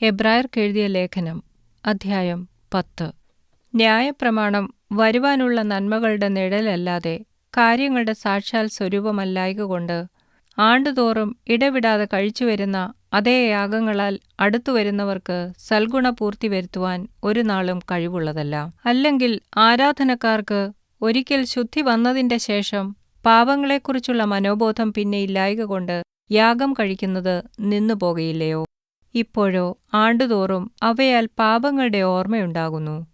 എബ്രായർക്കെഴുതിയ ലേഖനം അധ്യായം പത്ത് ന്യായപ്രമാണം വരുവാനുള്ള നന്മകളുടെ നിഴലല്ലാതെ കാര്യങ്ങളുടെ സാക്ഷാൽ സ്വരൂപമല്ലായകൊണ്ട് ആണ്ടുതോറും ഇടവിടാതെ കഴിച്ചുവരുന്ന അതേ യാഗങ്ങളാൽ അടുത്തുവരുന്നവർക്ക് സൽഗുണപൂർത്തി വരുത്തുവാൻ ഒരു നാളും കഴിവുള്ളതല്ല. അല്ലെങ്കിൽ ആരാധനക്കാർക്ക് ഒരിക്കൽ ശുദ്ധി വന്നതിന്റെ ശേഷം പാപങ്ങളെക്കുറിച്ചുള്ള മനോബോധം പിന്നെ ഇല്ലായകൊണ്ട് യാഗം കഴിക്കുന്നത് നിന്നുപോകയില്ലയോ? ഇപ്പോഴോ ആണ്ടുതോറും അവയാൽ പാപങ്ങളുടെ ഓർമ്മയുണ്ടാകുന്നു.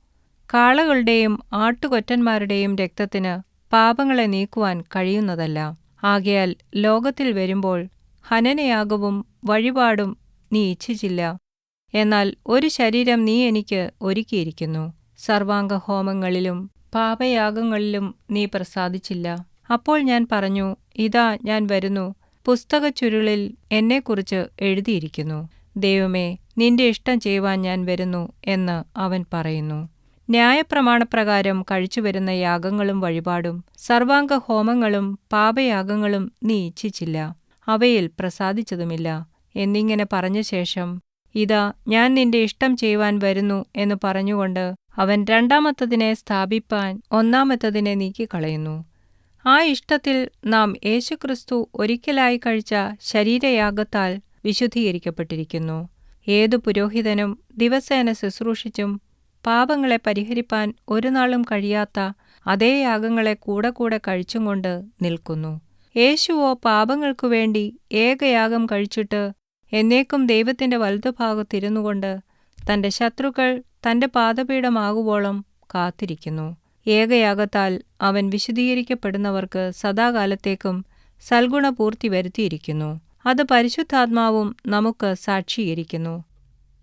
കാളകളുടെയും ആട്ടുകൊറ്റന്മാരുടെയും രക്തത്തിന് പാപങ്ങളെ നീക്കുവാൻ കഴിയുന്നതല്ല. ആകയാൽ ലോകത്തിൽ വരുമ്പോൾ ഹനനയാഗവും വഴിപാടും നീ ഇച്ഛിച്ചില്ല. എന്നാൽ ഒരു ശരീരം നീ എനിക്ക് ഒരുക്കിയിരിക്കുന്നു. സർവാംഗ ഹോമങ്ങളിലും പാപയാഗങ്ങളിലും നീ പ്രസാദിച്ചില്ല. അപ്പോൾ ഞാൻ പറഞ്ഞു, ഇതാ ഞാൻ വരുന്നു. പുസ്തകച്ചുരുളിൽ എന്നെക്കുറിച്ച് എഴുതിയിരിക്കുന്നു. ദൈവമേ, നിന്റെ ഇഷ്ടം ചെയ്യുവാൻ ഞാൻ വരുന്നു എന്ന് അവൻ പറയുന്നു. ന്യായപ്രമാണപ്രകാരം കഴിച്ചുവരുന്ന യാഗങ്ങളും വഴിപാടും സർവാംഗ ഹോമങ്ങളും പാപയാഗങ്ങളും നീ ഇച്ഛിച്ചില്ല. അവയിൽ പ്രസാദിച്ചതുമില്ല എന്നിങ്ങനെ പറഞ്ഞ ശേഷം ഇതാ ഞാൻ നിന്റെ ഇഷ്ടം ചെയ്യുവാൻ വരുന്നു എന്ന് പറഞ്ഞുകൊണ്ട് അവൻ രണ്ടാമത്തതിനെ സ്ഥാപിപ്പാൻ ഒന്നാമത്തതിനെ നീക്കിക്കളയുന്നു. ആ ഇഷ്ടത്തിൽ നാം യേശുക്രിസ്തു ഒരിക്കലായി കഴിച്ച ശരീരയാഗത്താൽ വിശുദ്ധീകരിക്കപ്പെട്ടിരിക്കുന്നു. ഏതു പുരോഹിതനും ദിവസേന ശുശ്രൂഷിച്ചും പാപങ്ങളെ പരിഹരിപ്പാൻ ഒരു നാളും കഴിയാത്ത അതേ യാഗങ്ങളെ കൂടെ കൂടെ കഴിച്ചും കൊണ്ട് നിൽക്കുന്നു. യേശുവോ പാപങ്ങൾക്കു വേണ്ടി ഏകയാഗം കഴിച്ചിട്ട് എന്നേക്കും ദൈവത്തിന്റെ വലത്തുഭാഗത്തിരുന്നുകൊണ്ട് തന്റെ ശത്രുക്കൾ തന്റെ പാദപീഠമാകുവോളം കാത്തിരിക്കുന്നു. ഏകയാഗത്താൽ അവൻ വിശുദ്ധീകരിക്കപ്പെടുന്നവർക്ക് സദാകാലത്തേക്കും സൽഗുണപൂർത്തി വരുത്തിയിരിക്കുന്നു. അത് പരിശുദ്ധാത്മാവും നമുക്ക് സാക്ഷീകരിക്കുന്നു.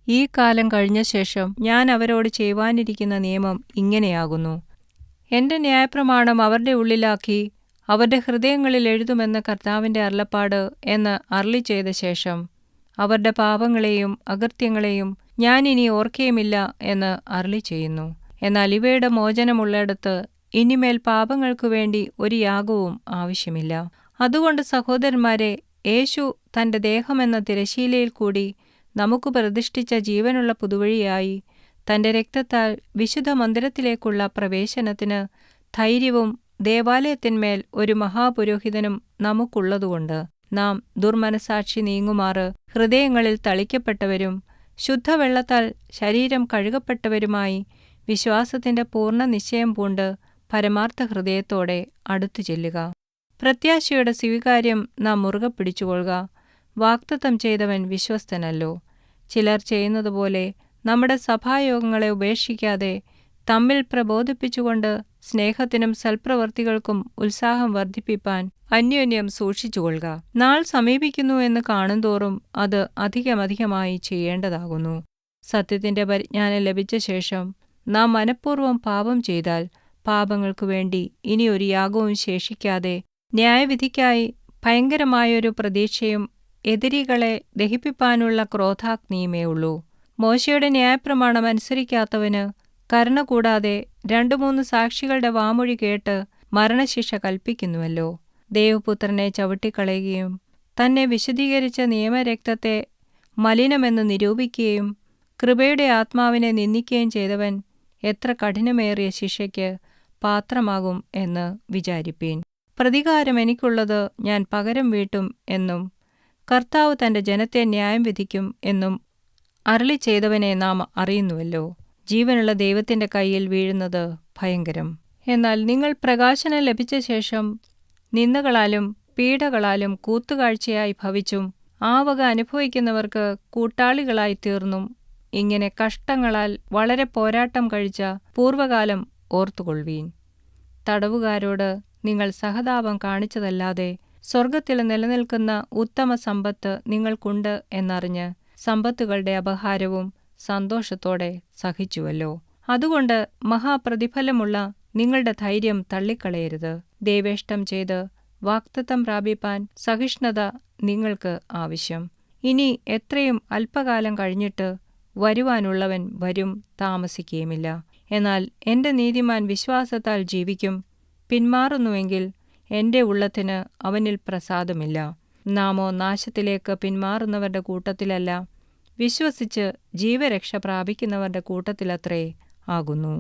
ഈ കാലം കഴിഞ്ഞ ശേഷം ഞാൻ അവരോട് ചെയ്യുവാനിരിക്കുന്ന നിയമം ഇങ്ങനെയാകുന്നു. എന്റെ ന്യായപ്രമാണം അവരുടെ ഉള്ളിലാക്കി അവരുടെ ഹൃദയങ്ങളിൽ എഴുതുമെന്ന കർത്താവിന്റെ അരുളപ്പാട് എന്ന് അർളി ചെയ്ത ശേഷം അവരുടെ പാപങ്ങളെയും അകൃത്യങ്ങളെയും ഞാൻ ഇനി ഓർക്കയുമില്ല എന്ന് അർളി ചെയ്യുന്നു എന്നാൽ ഇവയുടെ മോചനമുള്ളിടത്ത് ഇനിമേൽ പാപങ്ങൾക്കു വേണ്ടി ഒരു യാഗവും ആവശ്യമില്ല. അതുകൊണ്ട് സഹോദരന്മാരേ, യേശു തന്റെ ദേഹമെന്ന തിരശീലയിൽ കൂടി നമുക്ക് പ്രതിഷ്ഠിച്ച ജീവനുള്ള പുതുവഴിയായി തന്റെ രക്തത്താൽ വിശുദ്ധ മന്ദിരത്തിലേക്കുള്ള പ്രവേശനത്തിന് ധൈര്യവും ദേവാലയത്തിന്മേൽ ഒരു മഹാപുരോഹിതനും നമുക്കുള്ളതുകൊണ്ട് നാം ദുർമനസാക്ഷി നീങ്ങുമാറ് ഹൃദയങ്ങളിൽ തളിക്കപ്പെട്ടവരും ശുദ്ധവെള്ളത്താൽ ശരീരം കഴുകപ്പെട്ടവരുമായി വിശ്വാസത്തിന്റെ പൂർണ നിശ്ചയം പൂണ്ട് പരമാർത്ഥ ഹൃദയത്തോടെ അടുത്തു അടുത്തുചെല്ലുക. പ്രത്യാശയുടെ സ്വീകാര്യം നാം മുറുകെ പിടിച്ചുകൊള്ളുക വാക്തത്വം ചെയ്തവൻ വിശ്വസ്തനല്ലോ. ചിലർ ചെയ്യുന്നതുപോലെ നമ്മുടെ സഭായോഗങ്ങളെ ഉപേക്ഷിക്കാതെ തമ്മിൽ പ്രബോധിപ്പിച്ചുകൊണ്ട് സ്നേഹത്തിനും സൽപ്രവർത്തികൾക്കും ഉത്സാഹം വർദ്ധിപ്പിക്കാൻ അന്യോന്യം സൂക്ഷിച്ചുകൊള്ളുക നാൾ സമീപിക്കുന്നു എന്ന് കാണുന്തോറും അത് അധികമധികമായി ചെയ്യേണ്ടതാകുന്നു. സത്യത്തിന്റെ പരിജ്ഞാനം ലഭിച്ച ശേഷം നാം മനഃപൂർവം പാപം ചെയ്താൽ പാപങ്ങൾക്കു വേണ്ടി ഇനിയൊരു യാഗവും ശേഷിക്കാതെ ന്യായവിധിക്കായി ഭയങ്കരമായൊരു പ്രതീക്ഷയും എതിരികളെ ദഹിപ്പിപ്പാനുള്ള ക്രോധാഗ്നിയുമേ ഉള്ളൂ. മോശയുടെ ന്യായപ്രമാണം അനുസരിക്കാത്തവന് കരുണ കൂടാതെ രണ്ടു മൂന്ന് സാക്ഷികളുടെ വാമൊഴി കേട്ട് മരണശിക്ഷ കൽപ്പിക്കുന്നുവല്ലോ ദേവപുത്രനെ ചവിട്ടിക്കളയുകയും തന്നെ വിശദീകരിച്ച നിയമരക്തത്തെ മലിനമെന്ന് നിരൂപിക്കുകയും കൃപയുടെ ആത്മാവിനെ നിന്ദിക്കുകയും ചെയ്തവൻ എത്ര കഠിനമേറിയ ശിക്ഷയ്ക്ക് പാത്രമാകും എന്ന് വിചാരിപ്പീൻ. പ്രതികാരം എനിക്കുള്ളത് ഞാൻ പകരം വീട്ടും എന്നും കർത്താവ് തന്റെ ജനത്തെ ന്യായം വിധിക്കും എന്നും അരളി ചെയ്തവനെ നാം അറിയുന്നുവല്ലോ. ജീവനുള്ള ദൈവത്തിന്റെ കയ്യിൽ വീഴുന്നത് ഭയങ്കരം. എന്നാൽ നിങ്ങൾ പ്രകാശനം ലഭിച്ച ശേഷം നിന്ദകളാലും പീഡകളാലും കൂത്തുകാഴ്ചയായി ഭവിച്ചും ആ വക അനുഭവിക്കുന്നവർക്ക് കൂട്ടാളികളായി തീർന്നും ഇങ്ങനെ കഷ്ടങ്ങളാൽ വളരെ പോരാട്ടം കഴിച്ച പൂർവകാലം ഓർത്തുകൊള്ളുവീൻ തടവുകാരോട് നിങ്ങൾ സഹതാപം കാണിച്ചതല്ലാതെ സ്വർഗത്തിൽ നിലനിൽക്കുന്ന ഉത്തമ സമ്പത്ത് നിങ്ങൾക്കുണ്ട് എന്നറിഞ്ഞ് സമ്പത്തുകളുടെ അപഹാരവും സന്തോഷത്തോടെ സഹിച്ചുവല്ലോ. അതുകൊണ്ട് മഹാപ്രതിഫലമുള്ള നിങ്ങളുടെ ധൈര്യം തള്ളിക്കളയരുത്. ദേവേഷ്ടം ചെയ്ത് വാക്തത്വം പ്രാപിപ്പാൻ സഹിഷ്ണുത നിങ്ങൾക്ക് ആവശ്യം. ഇനി എത്രയും അല്പകാലം കഴിഞ്ഞിട്ട് വരുവാനുള്ളവൻ വരും താമസിക്കുകയുമില്ല എന്നാൽ എന്റെ നീതിമാൻ വിശ്വാസത്താൽ ജീവിക്കും. പിന്മാറുന്നുവെങ്കിൽ എന്റെ ഉള്ളത്തിന് അവനിൽ പ്രസാദമില്ല. നാമോ നാശത്തിലേക്ക് പിന്മാറുന്നവരുടെ കൂട്ടത്തിലല്ല, വിശ്വസിച്ച് ജീവരക്ഷ പ്രാപിക്കുന്നവരുടെ കൂട്ടത്തിലത്രേ ആകുന്നു